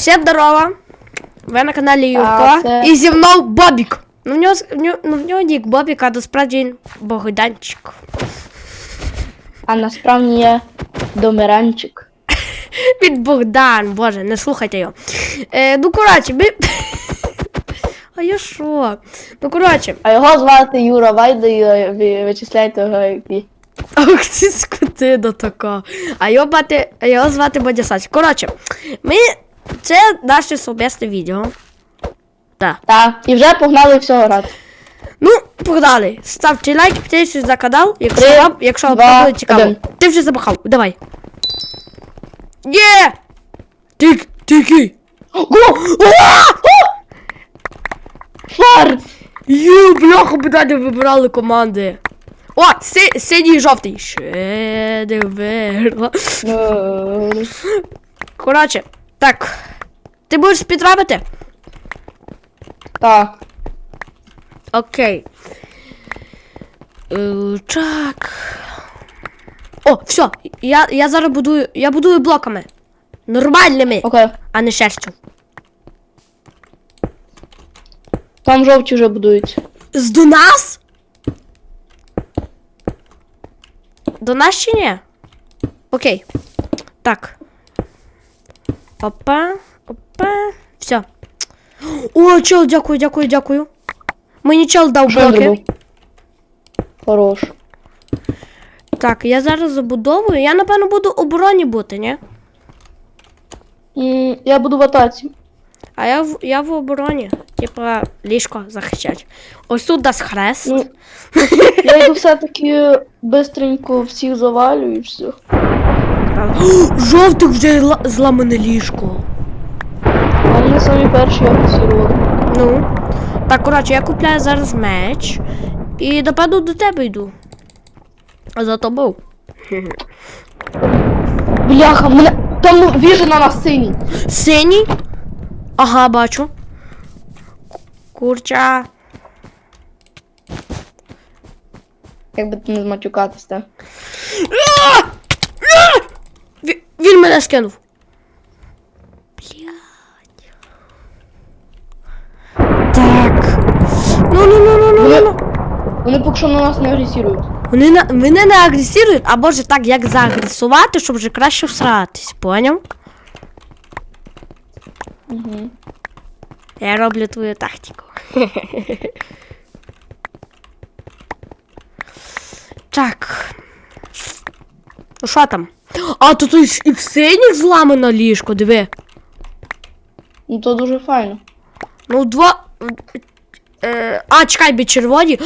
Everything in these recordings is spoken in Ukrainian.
Всем здорово! Ви на каналі Юрко. Це- І зі мною Бобік. Ну, в нього, ну, в нього нік Бобік, а насправді він Богданчик. А насправді я домиранчик. Він Богдан, боже, не слухайте його. Е, ну, коротше, ми... А я що? Ну, коротше, А його звати Юра Вайда і е, ви вичисляйте його IP. ах ти скотина така. А його, бати, а його звати Бодясач. Коротше, ми... Це наше совмісне відео. Так. Так, і вже погнали всього грати. Ну, погнали. Ставте лайк, підписуйтесь на канал, якщо Три, вам, якщо вам два, буде цікаво. один. Ти вже забахав, давай. Є! Тик, тики. Го! Фарт! Ю, бляха, мене не вибирали команди. О, си, синій і жовтий. Ще не виграла. Е, Коротше, так. Ти будеш спідробити? Так. Окей. Е, так. О, все. Я, я зараз будую. Я будую блоками. Нормальними, Окей. а не шерстю. Там жовті вже будують. З до нас? До нас чи ні? Окей. Так. Опа. Опа. Все. О, чел, дякую, дякую, дякую. Мені чел дав Що блоки. зробив? Хорош. Так, я зараз забудовую. Я, напевно, буду у обороні бути, ні? М, Я буду в атаці. А я в, я в обороні. Типа, ліжко захищать. Ось тут дасть хрест. Ну, я йду все-таки бистренько всіх завалю і все. Жовтих вже зламане ліжко. А вони самі перші агресували. Ну. Так, коротше, я купляю зараз меч. І напевно до тебе йду. А за тобою. Бляха, мене. Там віжена на синій. Синій? Ага, бачу. Курча. Як би ти не зматюкатись, так? Ві- Він мене скинув. Блядь. Так. Ну, ну, ну, ну, ну, ну, ну. Вони поки що на нас не агресують. Вони на мене не агресують, а може так як заагресувати, щоб вже краще всратись, поняв? Угу. Я роблю твою тактику. так. Ну що там? А, тут і в синіх зламано ліжко, диви. Ну то дуже файно. Ну, два. Е, а, чекай, бі червоні.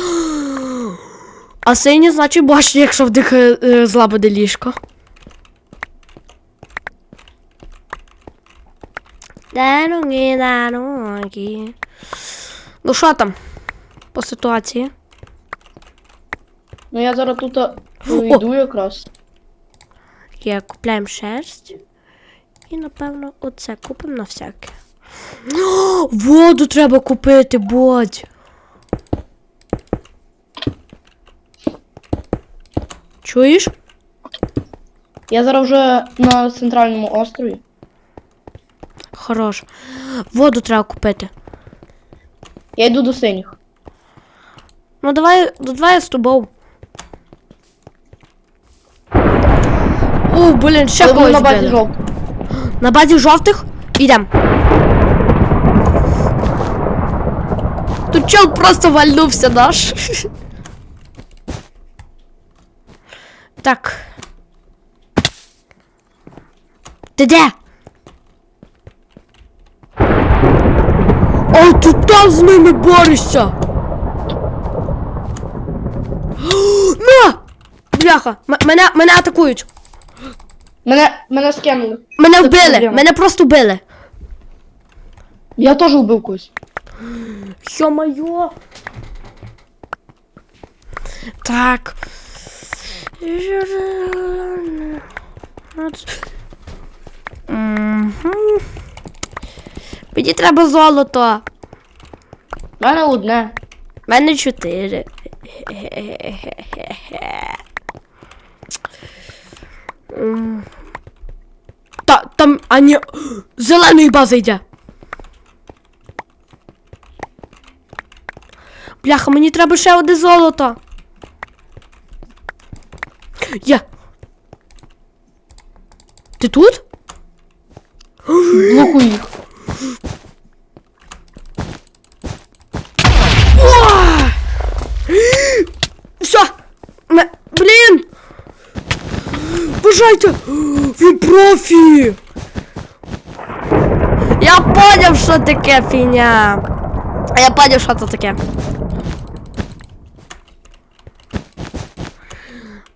А сині, значить, бачні, якщо в них е, е, зламане ліжко. Ну що там? По ситуації? Ну я зараз тут а, йду якраз. Я купляємо шерсть. І, напевно, оце купимо на всяке. Воду треба купити, бодь. Чуєш? Я зараз вже на центральному острові. Хорош. Воду треба купити. Я йду до синіх. Ну давай, ну, давай я з тобою. О, блін, ще когось на базі били. жовтих. На базі жовтих? Ідем. Тут чел просто вальнувся наш. Так. Ти де? О, ти там з ними борешся. На! Бляха, мене, мене атакують. Мене, мене скинули. Мене Це вбили, проблема. мене просто вбили. Я теж вбив когось. Ё-моё! Так. Мгм. Мені треба золото. У мене одне. У мене чотири. М. Та, там, а ні, зеленої бази йде. Бляха, мені треба ще одне золото. Є. Ти тут? Блокуй їх. Уа! Все! Ме- Блін! Бажайте! Він профі! Я поняв, що таке фігня. Я поняв, що це таке.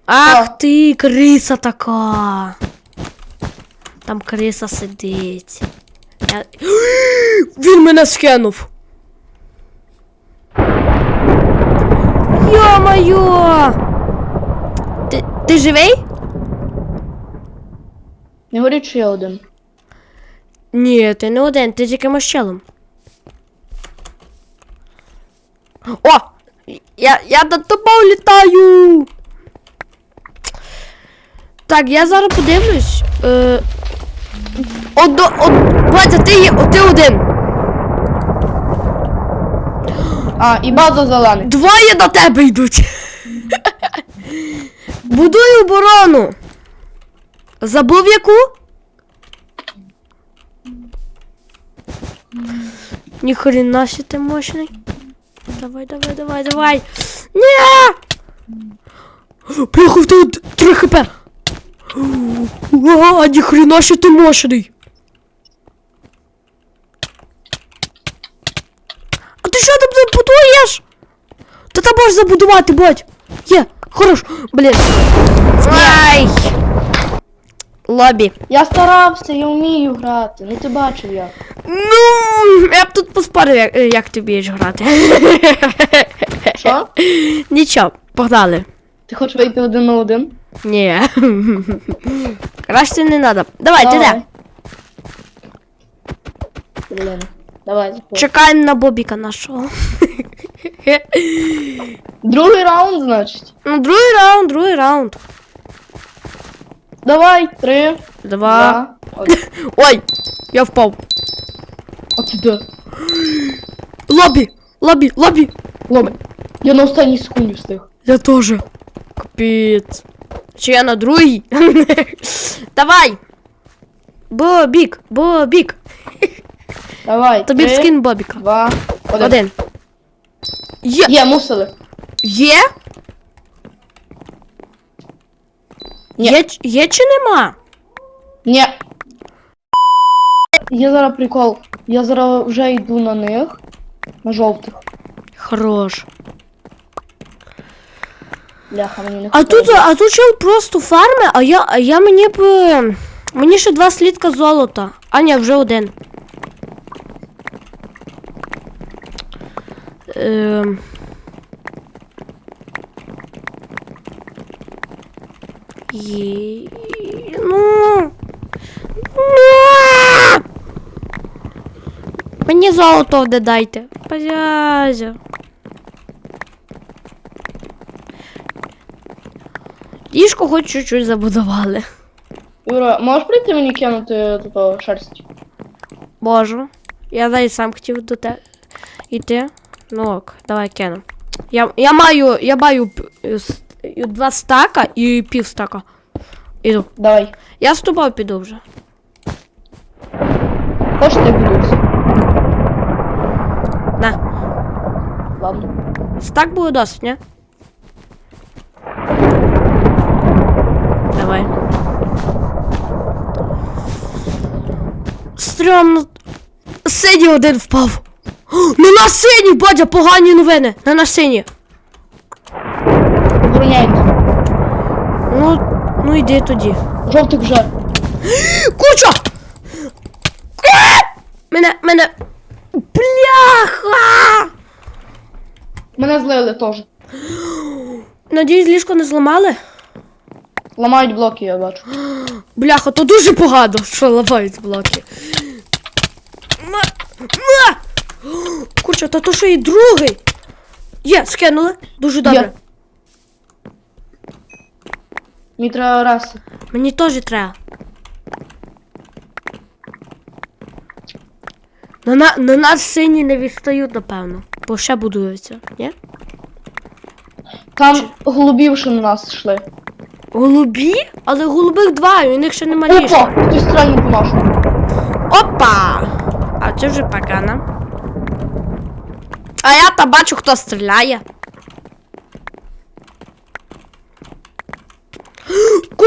Ах ти, криса така. Там криса сидить. Я... Він мене скинув. Йо-моє! Ти, ти живий? Не говоріть, що я один. Ні, ти не один, ти з якимось челом. О! Я, я до тобою літаю! Так, я зараз подивлюсь. Е, одно, од, Батя, ти, є- ти один. А, і база зелений. Двоє до тебе йдуть. Будуй оборону. Забув яку? Ніхрена ще ти мощний. Давай, давай, давай, давай. Ні! Приїхав тут 3 хп. А, ніхрена ще ти мощний. А ти що там будуєш? Та там можеш забудувати, бать. Є, хорош. Блін. Ай! Лобі. Я старався, я вмію грати. Ну ти бачив як. Ну, я б тут поспорив, як, як ти вмієш грати. Що? Нічого, погнали. Ти хочеш вийти один на один? Ні. Краще не треба. Давай, ти де? Блін. Давай, заходь. Чекаємо на Бобіка нашого. Другий раунд, значить. Ну, другий раунд, другий раунд. Давай, три, Два. два. Ой, я впав. а ти де? Лобі, лобі. Я на останній секунді встиг. Я тоже. Капець. Чи я на другій? Давай. Бобік, Бобік. Давай. Тобі три, скин Бобіка. Два, один. Один. Є. Є, мусили. Є? Ні. Є, є чи нема? Ні. Є зараз прикол. Я зараз вже йду на них. На жовтих. Хорош. Бляха, мені не А хватає. тут, а тут чел просто фарми, а я, а я мені б. Мені ще два слідка золота. А ні, вже один. Ем. Є... Ну. Ну. Мені золото де дайте. Пазязя. Ліжко хоч чуть-чуть забудували. Юра, можеш прийти мені кинути тут шерсть? Можу. Я навіть сам хотів до те йти. Ну ок, давай кину. Я, я маю. Я маю два стака і пів стака. Іду. Давай. Я з тобою піду вже. Хоч ти будуть. На. Ладно. Стак буде досить, ні? Давай. Стрьомно. Синій один впав. О, на синій, Бодя, погані новини. На синій. Обороняйте. Ну, ну йди тоді. Жовтих вже. Куча! Мене, мене. Бляха! Мене злили теж. Надіюсь, ліжко не зламали? Ламають блоки, я бачу. Бляха, то дуже погано, що ламають блоки. Курча, та то що і другий. Є, скинули. Дуже добре. Є. Мені треба раз. Мені теж треба. На, на, на нас сині не відстають, напевно. Бо ще будуються, ні? Там голубі вже на нас йшли. Голубі? Але голубих два, і у них ще немає. Опа! ліжка. Хтось стрельнув по нашому. Опа! А це вже погано. А я та бачу, хто стріляє.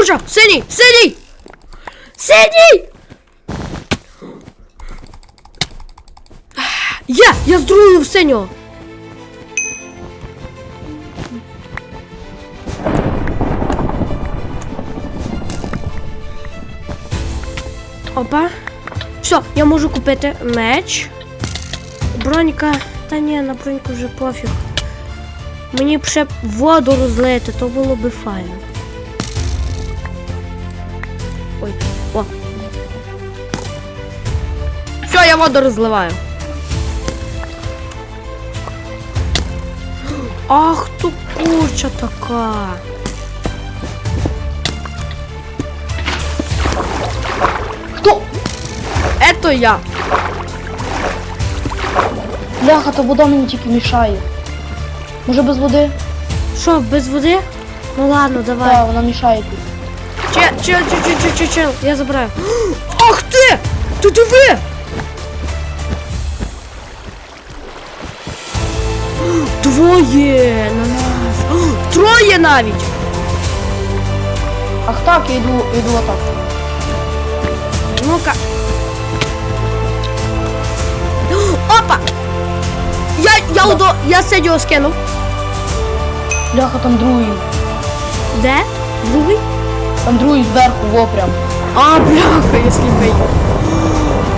Куча! Синій! Синій! Синій! Є! Я здрулив синього! Опа. Все, я можу купити меч. Бронька. Та ні, на броньку вже пофіг. Мені б ще воду розлити, то було би файно. Я воду розливаю. Ах, ту куча така. Хто? Это я. Бляха, та вода мені тільки мішає. Може без води? Що, без води? Ну ладно, давай. Так, вона мішає тут. Чел, чел, чел, чел, чел, чел, я забираю. Ах ти! Ти диви! Двоє на нас. Троє навіть. Ах так, я йду, я йду отак. Ну-ка. Опа! Я, я, удо, я сидіо скинув. Бляха, там другий. Де? Другий? Там другий зверху, во прям. А, бляха, я сліпий.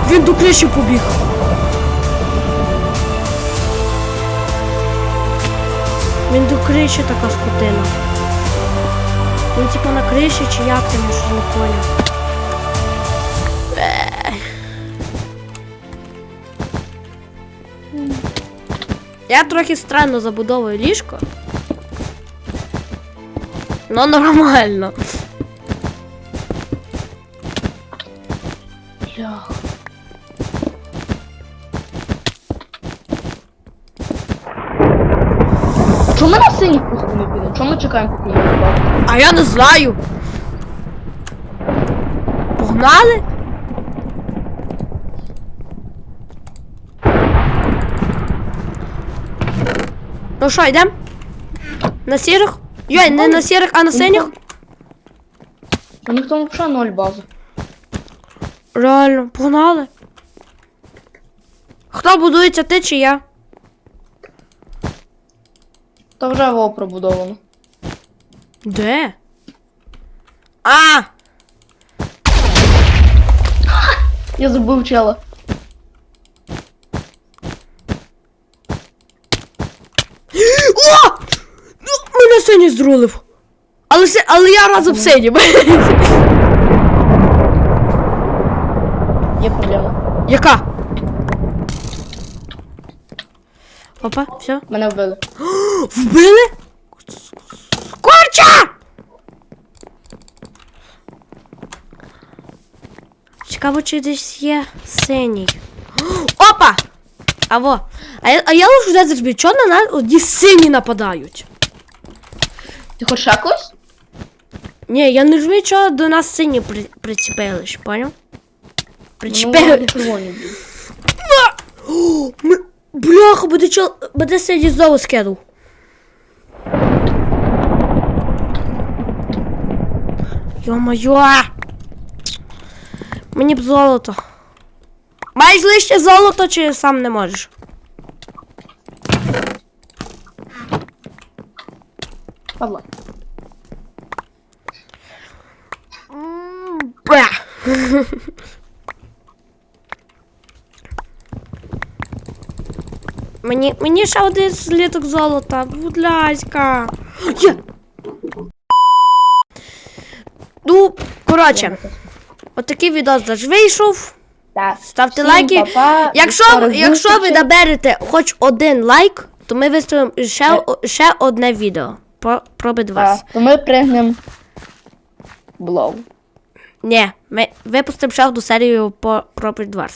Він до криші побіг. Він до криші така скотина. Він типа на криші чи як там я не поняв. Я трохи странно забудовую ліжко. Но нормально. Поки їх добавить? А я не знаю. Погнали? Ну що, йдемо? На сірих? Йой, не на сірих, а на синіх? У них там взагалі ноль бази. Реально, погнали. Хто будується, ти чи я? Та вже во пробудовано. Де? А! Я забув чела. О! Ну, мене синій зрулив. Але, си- але я разом синім. Є проблема. Яка? Опа, все. Мене вбили. Вбили? Цікаво, чи десь є синій. Опа! Аво. А я, а я лише не зрозумію, чого на нас одні сині нападають? Ти хочеш ще когось? Ні, я не розумію, чого до нас сині при, причепились, поняв? Ну, Причепили. О, ми... Бляха, буде чол... Буде сині знову скинув. Йо-моє! Мені б золото. Маєш лише золото чи сам не можеш? Павла. Бля. Мені, мені ще один сліток золота, будь ласка. Є! Ну, коротше, отакий відос наш вийшов. Так. Ставте Всім лайки. па-па, Якщо, якщо ви наберете хоч один лайк, то ми виставимо ще, ще одне відео про, про вас. Так, то ми пригнемо блоу. Ні, ми випустимо ще одну серію по, про Бедвас.